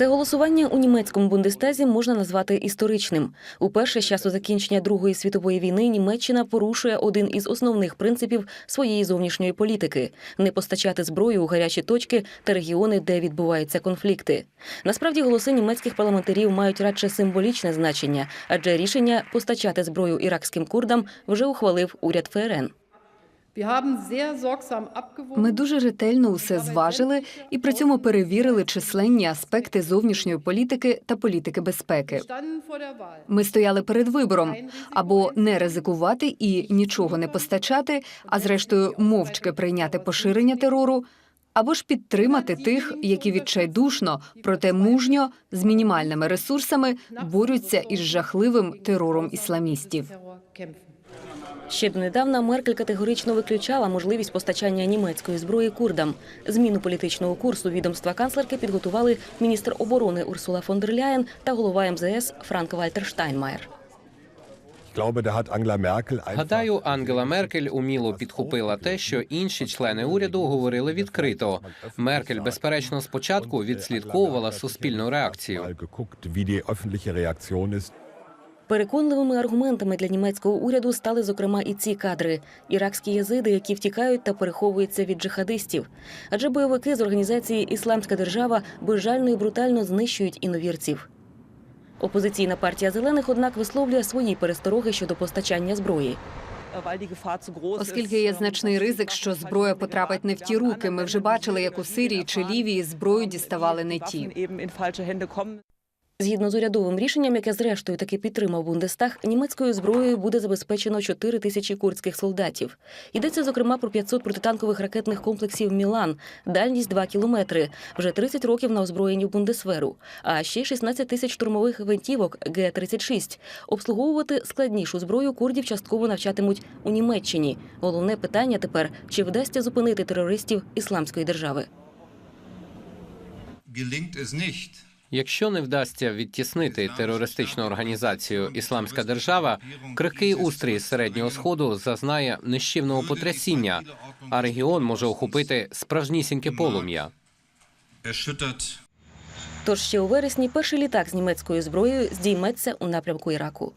Це голосування у німецькому бундестазі можна назвати історичним. Уперше з часу закінчення Другої світової війни Німеччина порушує один із основних принципів своєї зовнішньої політики не постачати зброю у гарячі точки та регіони, де відбуваються конфлікти. Насправді голоси німецьких парламентарів мають радше символічне значення, адже рішення постачати зброю іракським курдам вже ухвалив уряд ФРН. Ми дуже ретельно усе зважили і при цьому перевірили численні аспекти зовнішньої політики та політики безпеки. Ми стояли перед вибором або не ризикувати і нічого не постачати, а зрештою мовчки прийняти поширення терору, або ж підтримати тих, які відчайдушно, проте мужньо з мінімальними ресурсами борються із жахливим терором ісламістів. Ще донедавна Меркель категорично виключала можливість постачання німецької зброї курдам. Зміну політичного курсу відомства канцлерки підготували міністр оборони Урсула фон дер Ляєн та голова МЗС Франк Вальтер Штайнмаєр. Гадаю, Ангела Меркель уміло підхопила те, що інші члени уряду говорили відкрито. Меркель, безперечно, спочатку відслідковувала суспільну реакцію. Переконливими аргументами для німецького уряду стали зокрема і ці кадри іракські язиди, які втікають та переховуються від джихадистів. Адже бойовики з організації Ісламська держава безжально і брутально знищують іновірців. Опозиційна партія зелених, однак, висловлює свої перестороги щодо постачання зброї. Оскільки є значний ризик, що зброя потрапить не в ті руки. Ми вже бачили, як у Сирії чи Лівії зброю діставали не ті. Згідно з урядовим рішенням, яке зрештою таки підтримав Бундестаг, німецькою зброєю буде забезпечено 4 тисячі курдських солдатів. Йдеться зокрема про 500 протитанкових ракетних комплексів Мілан, дальність 2 кілометри, вже 30 років на озброєнні Бундесверу, а ще 16 тисяч штурмових гвинтівок Г-36. Обслуговувати складнішу зброю курдів частково навчатимуть у Німеччині. Головне питання тепер чи вдасться зупинити терористів ісламської держави. Gelingt es Якщо не вдасться відтіснити терористичну організацію Ісламська держава, крихкий устрій середнього сходу зазнає нищівного потрясіння, а регіон може охопити справжнісіньке полум'я. Тож ще у вересні перший літак з німецькою зброєю здійметься у напрямку Іраку.